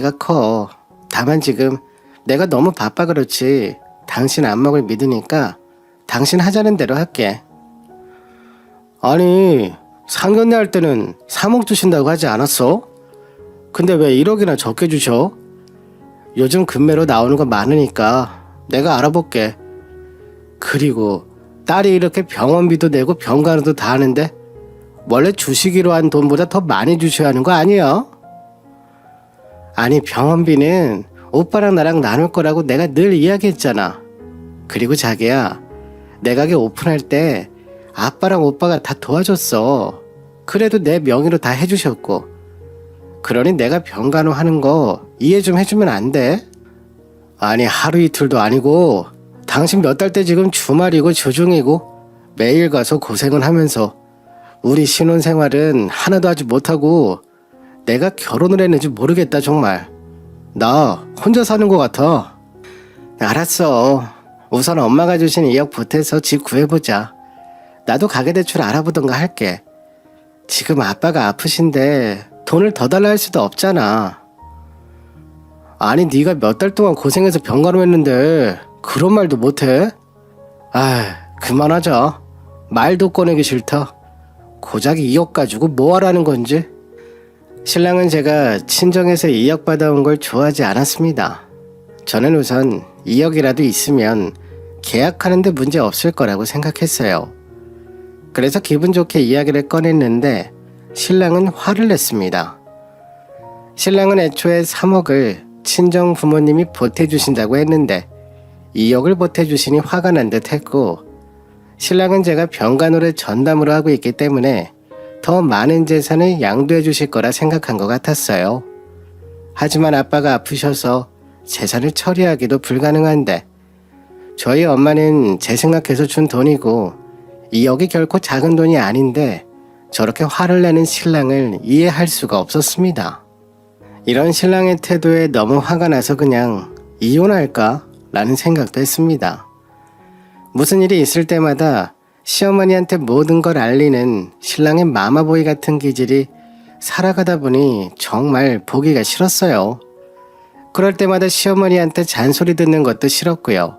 내가 커. 다만 지금 내가 너무 바빠 그렇지. 당신 안목을 믿으니까 당신 하자는 대로 할게. 아니, 상견례 할 때는 3억 주신다고 하지 않았어? 근데 왜 1억이나 적게 주셔? 요즘 금매로 나오는 거 많으니까 내가 알아볼게. 그리고 딸이 이렇게 병원비도 내고 병간호도 다 하는데 원래 주시기로 한 돈보다 더 많이 주셔야 하는 거 아니야? 아니 병원비는 오빠랑 나랑 나눌 거라고 내가 늘 이야기했잖아. 그리고 자기야, 내 가게 오픈할 때 아빠랑 오빠가 다 도와줬어. 그래도 내 명의로 다 해주셨고. 그러니 내가 병간호 하는 거 이해 좀 해주면 안 돼? 아니 하루 이틀도 아니고 당신 몇 달 때 지금 주말이고 조중이고 매일 가서 고생을 하면서 우리 신혼 생활은 하나도 하지 못하고 내가 결혼을 했는지 모르겠다 정말. 나 혼자 사는 것 같아. 알았어. 우선 엄마가 주신 2억 보태서 집 구해보자. 나도 가계대출 알아보던가 할게. 지금 아빠가 아프신데 돈을 더 달라 할 수도 없잖아. 아니 네가 몇 달 동안 고생해서 병가로 했는데 그런 말도 못해? 아 그만하자. 말도 꺼내기 싫다. 고작 2억 가지고 뭐 하라는 건지 신랑은 제가 친정에서 2억 받아온 걸 좋아하지 않았습니다. 저는 우선 2억이라도 있으면 계약하는데 문제 없을 거라고 생각했어요. 그래서 기분 좋게 이야기를 꺼냈는데 신랑은 화를 냈습니다. 신랑은 애초에 3억을 친정 부모님이 보태주신다고 했는데 2억을 보태주시니 화가 난 듯 했고 신랑은 제가 병간호를 전담으로 하고 있기 때문에 더 많은 재산을 양도해 주실 거라 생각한 것 같았어요. 하지만 아빠가 아프셔서 재산을 처리하기도 불가능한데 저희 엄마는 제 생각해서 준 돈이고 2억이 결코 작은 돈이 아닌데 저렇게 화를 내는 신랑을 이해할 수가 없었습니다. 이런 신랑의 태도에 너무 화가 나서 그냥 이혼할까? 라는 생각도 했습니다. 무슨 일이 있을 때마다 시어머니한테 모든 걸 알리는 신랑의 마마보이 같은 기질이 살아가다 보니 정말 보기가 싫었어요. 그럴 때마다 시어머니한테 잔소리 듣는 것도 싫었고요.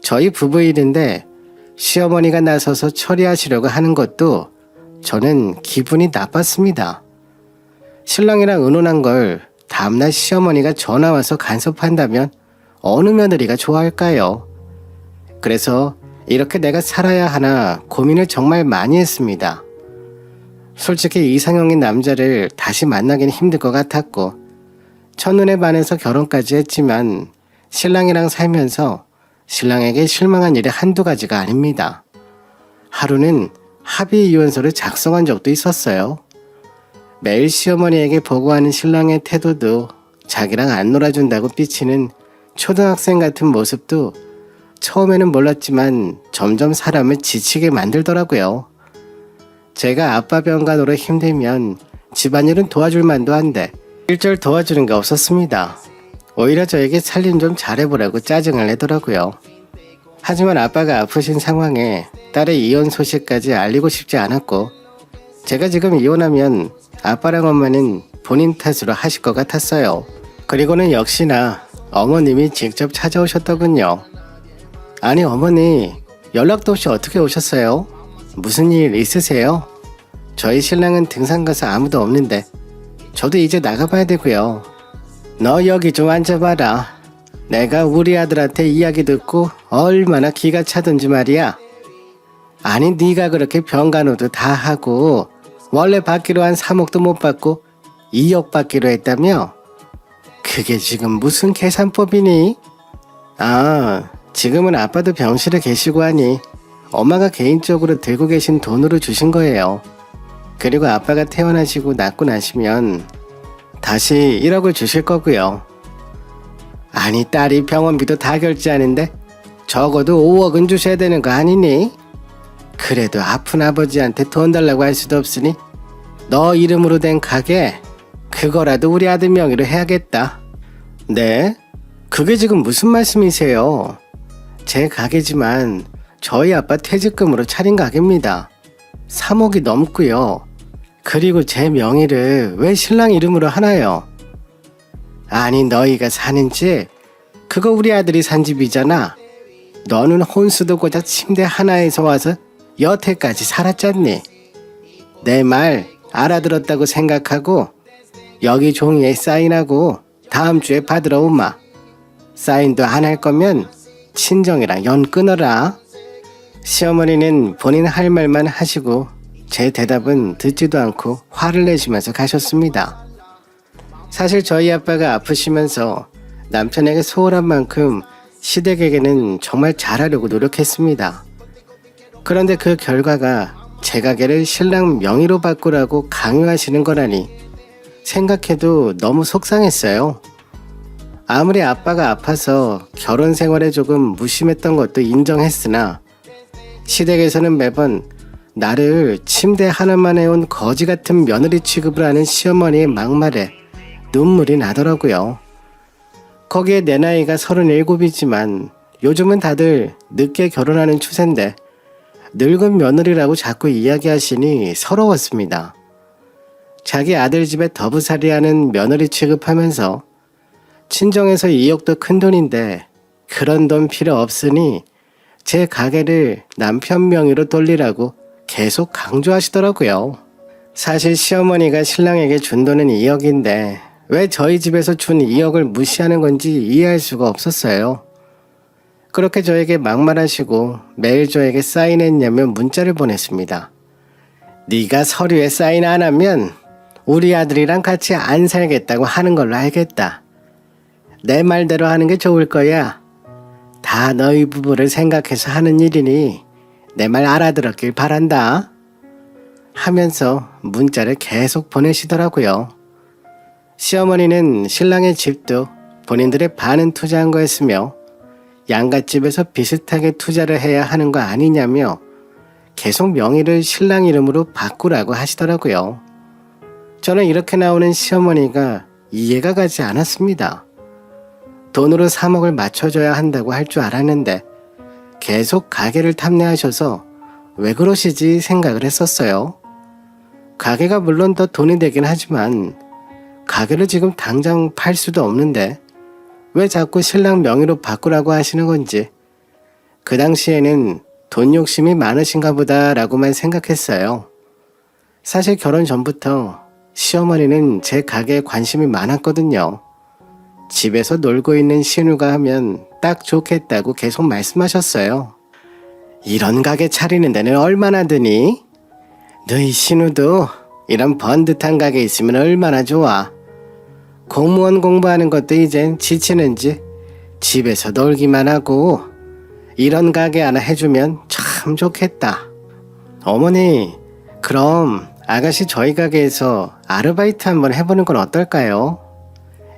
저희 부부 일인데 시어머니가 나서서 처리하시려고 하는 것도 저는 기분이 나빴습니다. 신랑이랑 의논한 걸 다음날 시어머니가 전화 와서 간섭한다면 어느 며느리가 좋아할까요? 그래서 이렇게 내가 살아야 하나 고민을 정말 많이 했습니다. 솔직히 이상형인 남자를 다시 만나긴 힘들 것 같았고, 첫눈에 반해서 결혼까지 했지만, 신랑이랑 살면서 신랑에게 실망한 일이 한두 가지가 아닙니다. 하루는 합의 이혼서를 작성한 적도 있었어요. 매일 시어머니에게 보고하는 신랑의 태도도 자기랑 안 놀아준다고 삐치는 초등학생 같은 모습도 처음에는 몰랐지만 점점 사람을 지치게 만들더라고요. 제가 아빠 병간호로 힘들면 집안일은 도와줄 만도 한데 일절 도와주는 게 없었습니다. 오히려 저에게 살림 좀 잘해보라고 짜증을 내더라고요. 하지만 아빠가 아프신 상황에 딸의 이혼 소식까지 알리고 싶지 않았고 제가 지금 이혼하면 아빠랑 엄마는 본인 탓으로 하실 것 같았어요. 그리고는 역시나 어머님이 직접 찾아오셨더군요. 아니 어머니 연락도 없이 어떻게 오셨어요? 무슨 일 있으세요? 저희 신랑은 등산 가서 아무도 없는데 저도 이제 나가봐야 되고요. 너 여기 좀 앉아봐라. 내가 우리 아들한테 이야기 듣고 얼마나 기가 차던지 말이야. 아니 네가 그렇게 병간호도 다 하고 원래 받기로 한 3억도 못 받고 2억 받기로 했다며? 그게 지금 무슨 계산법이니? 아, 지금은 아빠도 병실에 계시고 하니 엄마가 개인적으로 들고 계신 돈으로 주신 거예요. 그리고 아빠가 퇴원하시고 낫고 나시면 다시 1억을 주실 거고요. 아니 딸이 병원비도 다 결제하는데 적어도 5억은 주셔야 되는 거 아니니? 그래도 아픈 아버지한테 돈 달라고 할 수도 없으니 너 이름으로 된 가게 그거라도 우리 아들 명의로 해야겠다. 네? 그게 지금 무슨 말씀이세요? 제 가게지만 저희 아빠 퇴직금으로 차린 가게입니다. 3억이 넘고요. 그리고 제 명의를 왜 신랑 이름으로 하나요? 아니 너희가 사는 집 그거 우리 아들이 산 집이잖아. 너는 혼수도 고작 침대 하나에서 와서 여태까지 살았잖니. 내 말 알아들었다고 생각하고 여기 종이에 사인하고 다음 주에 받으러 오마. 사인도 안 할 거면 친정이랑 연 끊어라. 시어머니는 본인 할 말만 하시고 제 대답은 듣지도 않고 화를 내시면서 가셨습니다. 사실 저희 아빠가 아프시면서 남편에게 소홀한 만큼 시댁에게는 정말 잘하려고 노력했습니다. 그런데 그 결과가 제 가게를 신랑 명의로 바꾸라고 강요하시는 거라니 생각해도 너무 속상했어요. 아무리 아빠가 아파서 결혼 생활에 조금 무심했던 것도 인정했으나 시댁에서는 매번 나를 침대 하나만 해온 거지 같은 며느리 취급을 하는 시어머니의 막말에 눈물이 나더라고요. 거기에 내 나이가 37이지만 요즘은 다들 늦게 결혼하는 추세인데 늙은 며느리라고 자꾸 이야기하시니 서러웠습니다. 자기 아들 집에 더부살이 하는 며느리 취급하면서 친정에서 2억도 큰 돈인데 그런 돈 필요 없으니 제 가게를 남편 명의로 돌리라고 계속 강조하시더라고요. 사실 시어머니가 신랑에게 준 돈은 2억인데 왜 저희 집에서 준 2억을 무시하는 건지 이해할 수가 없었어요. 그렇게 저에게 막말하시고 매일 저에게 사인했냐면 문자를 보냈습니다. 네가 서류에 사인 안 하면 우리 아들이랑 같이 안 살겠다고 하는 걸로 알겠다. 내 말대로 하는 게 좋을 거야. 다 너희 부부를 생각해서 하는 일이니 내 말 알아들었길 바란다. 하면서 문자를 계속 보내시더라고요. 시어머니는 신랑의 집도 본인들의 반은 투자한 거였으며 양갓집에서 비슷하게 투자를 해야 하는 거 아니냐며 계속 명의를 신랑 이름으로 바꾸라고 하시더라고요. 저는 이렇게 나오는 시어머니가 이해가 가지 않았습니다. 돈으로 3억을 맞춰줘야 한다고 할 줄 알았는데 계속 가게를 탐내하셔서 왜 그러시지 생각을 했었어요. 가게가 물론 더 돈이 되긴 하지만 가게를 지금 당장 팔 수도 없는데 왜 자꾸 신랑 명의로 바꾸라고 하시는 건지 그 당시에는 돈 욕심이 많으신가 보다라고만 생각했어요. 사실 결혼 전부터 시어머니는 제 가게에 관심이 많았거든요. 집에서 놀고 있는 신우가 하면 딱 좋겠다고 계속 말씀하셨어요. 이런 가게 차리는 데는 얼마나 드니? 너희 신우도 이런 번듯한 가게 있으면 얼마나 좋아. 공무원 공부하는 것도 이젠 지치는지 집에서 놀기만 하고 이런 가게 하나 해주면 참 좋겠다. 어머니, 그럼 아가씨 저희 가게에서 아르바이트 한번 해보는 건 어떨까요?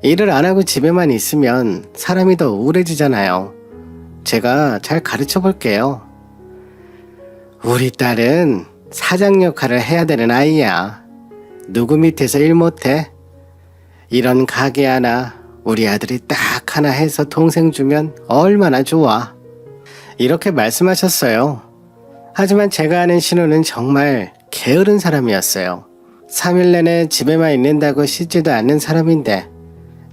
일을 안 하고 집에만 있으면 사람이 더 우울해지잖아요. 제가 잘 가르쳐 볼게요. 우리 딸은 사장 역할을 해야 되는 아이야. 누구 밑에서 일 못해? 이런 가게 하나 우리 아들이 딱 하나 해서 동생 주면 얼마나 좋아. 이렇게 말씀하셨어요. 하지만 제가 아는 신우는 정말 게으른 사람이었어요. 3일 내내 집에만 있는다고 쉬지도 않는 사람인데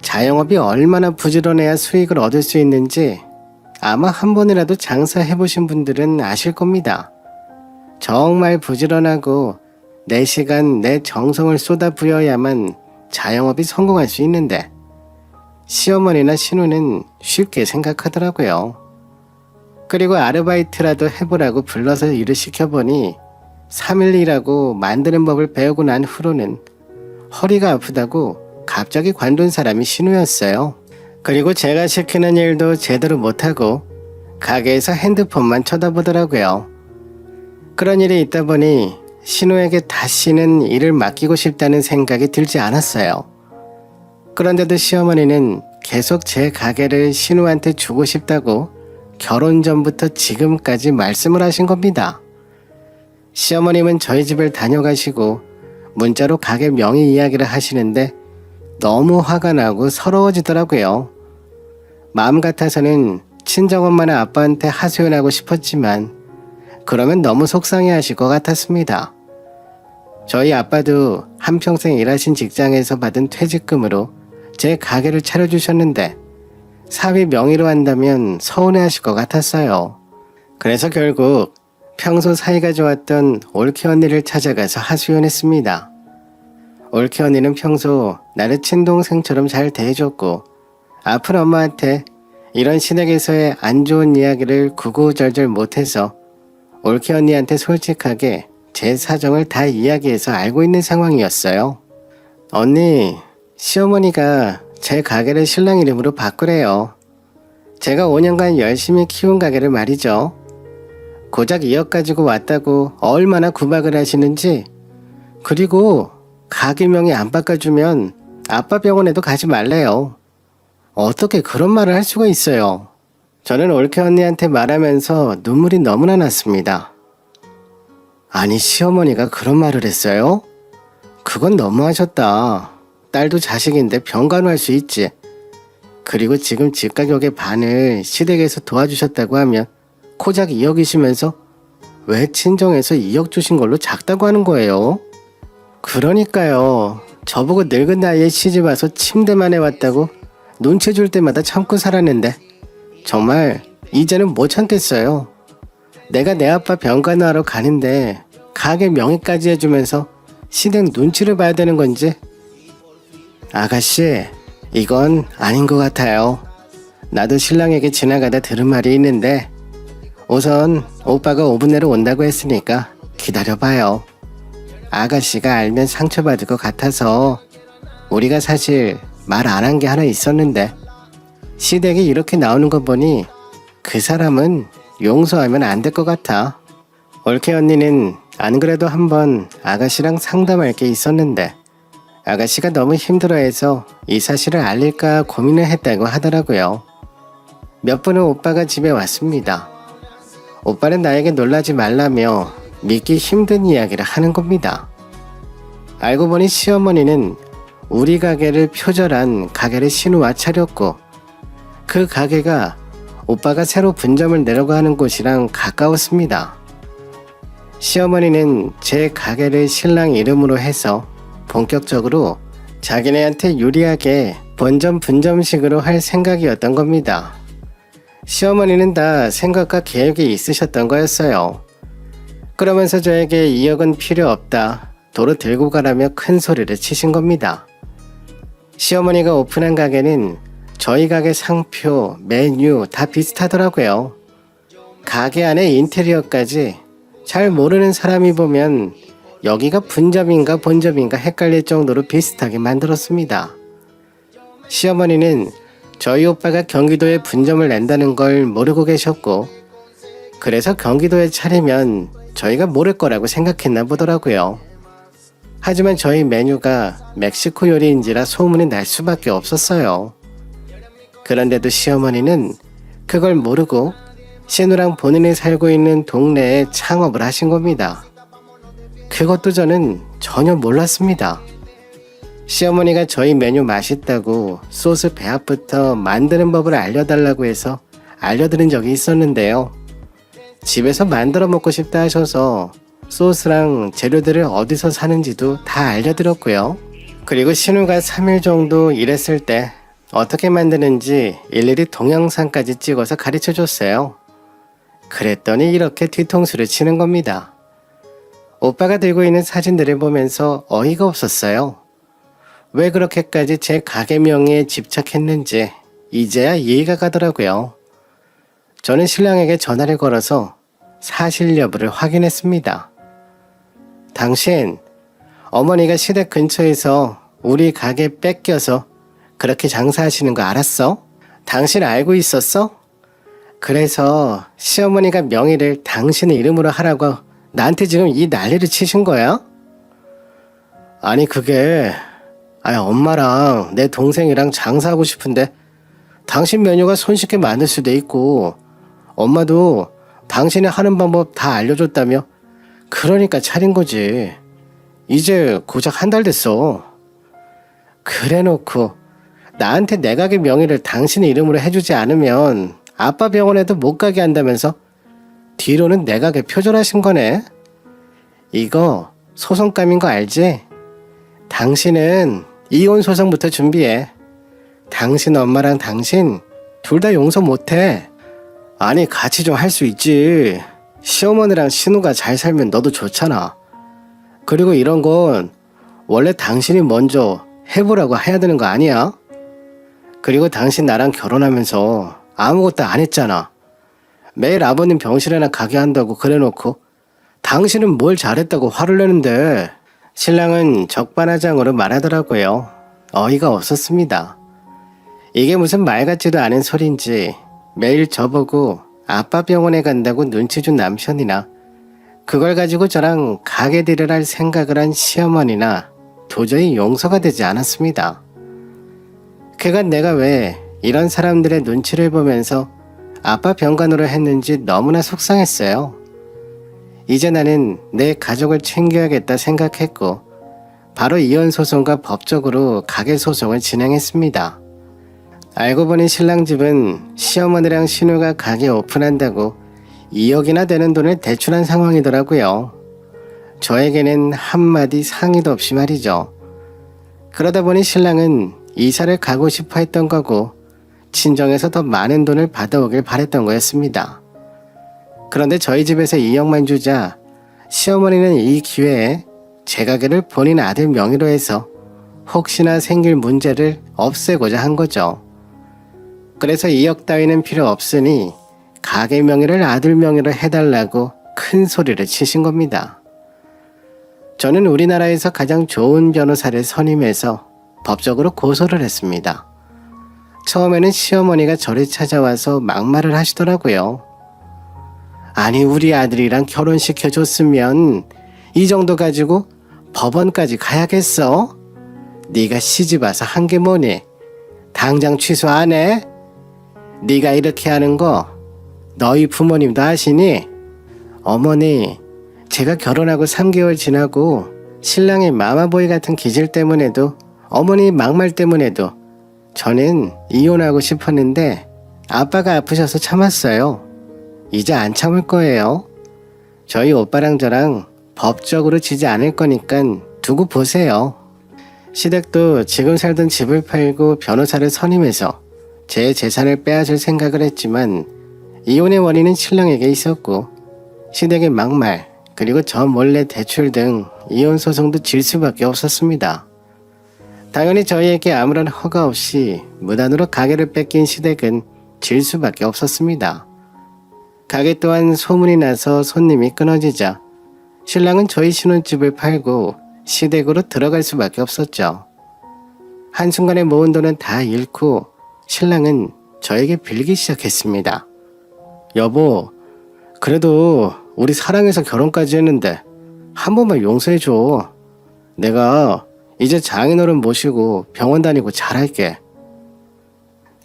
자영업이 얼마나 부지런해야 수익을 얻을 수 있는지 아마 한 번이라도 장사해 보신 분들은 아실 겁니다. 정말 부지런하고 내 시간, 내 정성을 쏟아 부여야만 자영업이 성공할 수 있는데 시어머니나 신우는 쉽게 생각하더라고요. 그리고 아르바이트라도 해보라고 불러서 일을 시켜보니 3일 일하고 만드는 법을 배우고 난 후로는 허리가 아프다고 갑자기 관둔 사람이 신우였어요. 그리고 제가 시키는 일도 제대로 못하고 가게에서 핸드폰만 쳐다보더라고요. 그런 일이 있다 보니 신우에게 다시는 일을 맡기고 싶다는 생각이 들지 않았어요. 그런데도 시어머니는 계속 제 가게를 신우한테 주고 싶다고 결혼 전부터 지금까지 말씀을 하신 겁니다. 시어머님은 저희 집을 다녀가시고 문자로 가게 명의 이야기를 하시는데 너무 화가 나고 서러워지더라고요. 마음 같아서는 친정엄마나 아빠한테 하소연하고 싶었지만 그러면 너무 속상해 하실 것 같았습니다. 저희 아빠도 한평생 일하신 직장에서 받은 퇴직금으로 제 가게를 차려주셨는데 사위 명의로 한다면 서운해 하실 것 같았어요. 그래서 결국 평소 사이가 좋았던 올케 언니를 찾아가서 하소연했습니다. 올케 언니는 평소 나를 친동생처럼 잘 대해줬고 아픈 엄마한테 이런 시댁에서의 안 좋은 이야기를 구구절절 못해서 올케 언니한테 솔직하게 제 사정을 다 이야기해서 알고 있는 상황이었어요. 언니, 시어머니가 제 가게를 신랑 이름으로 바꾸래요. 제가 5년간 열심히 키운 가게를 말이죠. 고작 2억 가지고 왔다고 얼마나 구박을 하시는지, 그리고 가게명이 안 바꿔주면 아빠 병원에도 가지 말래요. 어떻게 그런 말을 할 수가 있어요? 저는 올케 언니한테 말하면서 눈물이 너무나 났습니다. 아니, 시어머니가 그런 말을 했어요? 그건 너무하셨다. 딸도 자식인데 병간호할 수 있지. 그리고 지금 집 가격의 반을 시댁에서 도와주셨다고 하면 코작 2억이시면서 왜 친정에서 2억 주신 걸로 작다고 하는 거예요? 그러니까요. 저보고 늙은 나이에 시집 와서 침대만 해왔다고 눈치 줄 때마다 참고 살았는데 정말 이제는 못 참겠어요. 내가 내 아빠 병간호하러 가는데 가게 명의까지 해주면서 시댁 눈치를 봐야 되는 건지 아가씨 이건 아닌 것 같아요. 나도 신랑에게 지나가다 들은 말이 있는데 우선 오빠가 5분 내로 온다고 했으니까 기다려봐요. 아가씨가 알면 상처받을 것 같아서 우리가 사실 말 안 한 게 하나 있었는데 시댁이 이렇게 나오는 거 보니 그 사람은 용서하면 안 될 것 같아. 올케 언니는 안 그래도 한번 아가씨랑 상담할 게 있었는데 아가씨가 너무 힘들어해서 이 사실을 알릴까 고민을 했다고 하더라고요. 몇 분은 오빠가 집에 왔습니다. 오빠는 나에게 놀라지 말라며 믿기 힘든 이야기를 하는 겁니다. 알고 보니 시어머니는 우리 가게를 표절한 가게를 신우와 차렸고 그 가게가 오빠가 새로 분점을 내려고 하는 곳이랑 가까웠습니다. 시어머니는 제 가게를 신랑 이름으로 해서 본격적으로 자기네한테 유리하게 본점 분점식으로 할 생각이었던 겁니다. 시어머니는 다 생각과 계획이 있으셨던 거였어요. 그러면서 저에게 2억은 필요 없다. 도로 들고 가라며 큰 소리를 치신 겁니다. 시어머니가 오픈한 가게는 저희 가게 상표, 메뉴 다 비슷하더라고요. 가게 안에 인테리어까지 잘 모르는 사람이 보면 여기가 분점인가 본점인가 헷갈릴 정도로 비슷하게 만들었습니다. 시어머니는 저희 오빠가 경기도에 분점을 낸다는 걸 모르고 계셨고, 그래서 경기도에 차리면 저희가 모를 거라고 생각했나 보더라고요. 하지만 저희 메뉴가 멕시코 요리인지라 소문이 날 수밖에 없었어요. 그런데도 시어머니는 그걸 모르고 신우랑 본인이 살고 있는 동네에 창업을 하신 겁니다. 그것도 저는 전혀 몰랐습니다. 시어머니가 저희 메뉴 맛있다고 소스 배합부터 만드는 법을 알려달라고 해서 알려드린 적이 있었는데요. 집에서 만들어 먹고 싶다 하셔서 소스랑 재료들을 어디서 사는지도 다 알려드렸고요. 그리고 신우가 3일 정도 일했을 때 어떻게 만드는지 일일이 동영상까지 찍어서 가르쳐 줬어요. 그랬더니 이렇게 뒤통수를 치는 겁니다. 오빠가 들고 있는 사진들을 보면서 어이가 없었어요. 왜 그렇게까지 제 가게 명의에 집착했는지 이제야 이해가 가더라고요. 저는 신랑에게 전화를 걸어서 사실 여부를 확인했습니다. 당신, 어머니가 시댁 근처에서 우리 가게 뺏겨서 그렇게 장사하시는 거 알았어? 당신 알고 있었어? 그래서 시어머니가 명의를 당신의 이름으로 하라고 나한테 지금 이 난리를 치신 거야? 아니 그게 아니 엄마랑 내 동생이랑 장사하고 싶은데 당신 메뉴가 손쉽게 만들 수도 있고 엄마도 당신이 하는 방법 다 알려줬다며 그러니까 차린 거지. 이제 고작 한 달 됐어. 그래 놓고 나한테 내 가게 명의를 당신의 이름으로 해주지 않으면 아빠 병원에도 못 가게 한다면서 뒤로는 내 가게 표절하신 거네. 이거 소송감인 거 알지? 당신은 이혼 소송부터 준비해. 당신 엄마랑 당신 둘 다 용서 못해. 아니 같이 좀 할 수 있지. 시어머니랑 신우가 잘 살면 너도 좋잖아. 그리고 이런 건 원래 당신이 먼저 해보라고 해야 되는 거 아니야? 그리고 당신 나랑 결혼하면서 아무것도 안 했잖아. 매일 아버님 병실에나 가게 한다고 그래놓고 당신은 뭘 잘했다고 화를 내는데 신랑은 적반하장으로 말하더라고요. 어이가 없었습니다. 이게 무슨 말 같지도 않은 소린지 매일 저보고 아빠 병원에 간다고 눈치 준 남편이나 그걸 가지고 저랑 가게 들을 할 생각을 한 시어머니나 도저히 용서가 되지 않았습니다. 그간 내가 왜 이런 사람들의 눈치를 보면서 아빠 병간호를 했는지 너무나 속상했어요. 이제 나는 내 가족을 챙겨야겠다 생각했고 바로 이혼 소송과 법적으로 가게 소송을 진행했습니다. 알고 보니 신랑 집은 시어머니랑 신우가 가게 오픈한다고 2억이나 되는 돈을 대출한 상황이더라고요. 저에게는 한마디 상의도 없이 말이죠. 그러다 보니 신랑은 이사를 가고 싶어 했던 거고 친정에서 더 많은 돈을 받아오길 바랬던 거였습니다. 그런데 저희 집에서 2억만 주자 시어머니는 이 기회에 제 가게를 본인 아들 명의로 해서 혹시나 생길 문제를 없애고자 한 거죠. 그래서 2억 따위는 필요 없으니 가게 명의를 아들 명의로 해달라고 큰 소리를 치신 겁니다. 저는 우리나라에서 가장 좋은 변호사를 선임해서 법적으로 고소를 했습니다. 처음에는 시어머니가 저를 찾아와서 막말을 하시더라고요. 아니 우리 아들이랑 결혼시켜줬으면 이 정도 가지고 법원까지 가야겠어? 네가 시집 와서 한 게 뭐니? 당장 취소 안 해? 네가 이렇게 하는 거 너희 부모님도 아시니? 어머니, 제가 결혼하고 3개월 지나고 신랑의 마마보이 같은 기질 때문에도 어머니 막말 때문에도 저는 이혼하고 싶었는데 아빠가 아프셔서 참았어요. 이제 안 참을 거예요. 저희 오빠랑 저랑 법적으로 지지 않을 거니까 두고 보세요. 시댁도 지금 살던 집을 팔고 변호사를 선임해서 제 재산을 빼앗을 생각을 했지만 이혼의 원인은 신랑에게 있었고 시댁의 막말 그리고 저 몰래 대출 등 이혼 소송도 질 수밖에 없었습니다. 당연히 저희에게 아무런 허가 없이 무단으로 가게를 뺏긴 시댁은 질 수밖에 없었습니다. 가게 또한 소문이 나서 손님이 끊어지자 신랑은 저희 신혼집을 팔고 시댁으로 들어갈 수밖에 없었죠. 한순간에 모은 돈은 다 잃고 신랑은 저에게 빌기 시작했습니다. 여보, 그래도 우리 사랑해서 결혼까지 했는데 한 번만 용서해줘. 내가 이제 장인어른 모시고 병원 다니고 잘할게.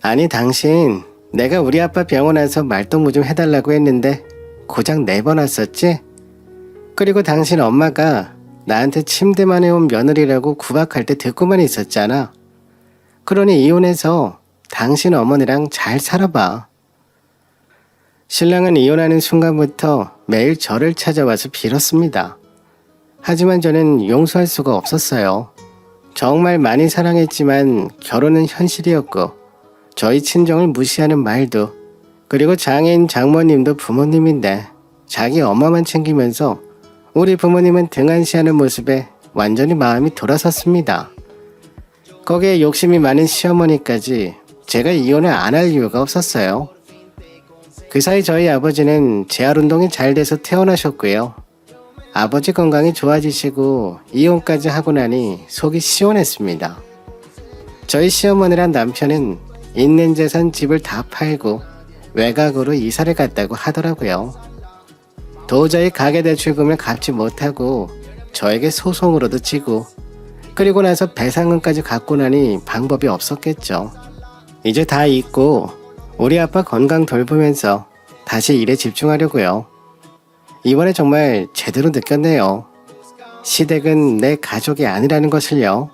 아니, 당신, 내가 우리 아빠 병원 와서 말동무 좀 해달라고 했는데 고작 네 번 왔었지? 그리고 당신 엄마가 나한테 침대만 해온 며느리라고 구박할 때 듣고만 있었잖아. 그러니 이혼해서 당신 어머니랑 잘 살아봐. 신랑은 이혼하는 순간부터 매일 저를 찾아와서 빌었습니다. 하지만 저는 용서할 수가 없었어요. 정말 많이 사랑했지만 결혼은 현실이었고 저희 친정을 무시하는 말도 그리고 장인 장모님도 부모님인데 자기 엄마만 챙기면서 우리 부모님은 등한시하는 모습에 완전히 마음이 돌아섰습니다. 거기에 욕심이 많은 시어머니까지 제가 이혼을 안 할 이유가 없었어요. 그 사이 저희 아버지는 재활 운동이 잘 돼서 퇴원하셨고요. 아버지 건강이 좋아지시고 이혼까지 하고 나니 속이 시원했습니다. 저희 시어머니랑 남편은 있는 재산 집을 다 팔고 외곽으로 이사를 갔다고 하더라고요. 도저히 가게 대출금을 갚지 못하고 저에게 소송으로도 지고 그리고 나서 배상금까지 갖고 나니 방법이 없었겠죠. 이제 다 잊고 우리 아빠 건강 돌보면서 다시 일에 집중하려고요. 이번에 정말 제대로 느꼈네요. 시댁은 내 가족이 아니라는 것을요.